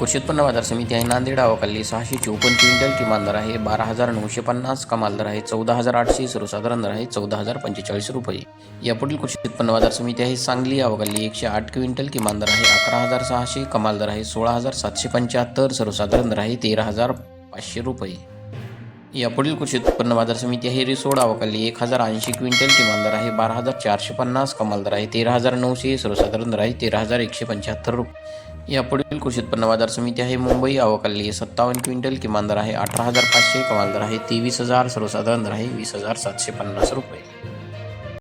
कृषी उत्पन्न बाजार समिती आहे नांदेड अवकाली सहाशे चोपन्न क्विंटल किमान दर आहे. बारा हजार नऊशे पन्नास कमाल दर आहे. चौदा हजार आठशे सर्वसाधारण दर आहे. चौदा हजार पंचेचाळीस रुपये. यापुढील कृषी उत्पन्न बाजार समिती आहे. सांगली अवकाली एकशे आठ क्विंटल किमान दर आहे. अकरा हजार सहाशे कमाल दर आहे. सोळा हजार सातशे पंच्याहत्तर सर्वसाधारण दर आहे. तेरा हजार पाचशे रुपये. यापुढील कृषी उत्पन्न बाजार समिती आहे. रिसोड अवकाली एक हजार ऐंशी क्विंटल किमान दर आहे. बारा हजार चारशे पन्नास कमाल दर आहे. तेरा हजार नऊशे सर्वसाधारण दर आहे. तेरा हजार एकशे पंच्याहत्तर रुपये. यापुढील कृषी उत्पन्न बाजार समिती आहे. मुंबई अवकाली सत्तावन्न क्विंटल किमान दर आहे. अठरा हजार पाचशे कमाल दर आहे. तेवीस हजार सर्वसाधारण दर आहे. वीस हजार सातशे पन्नास रुपये.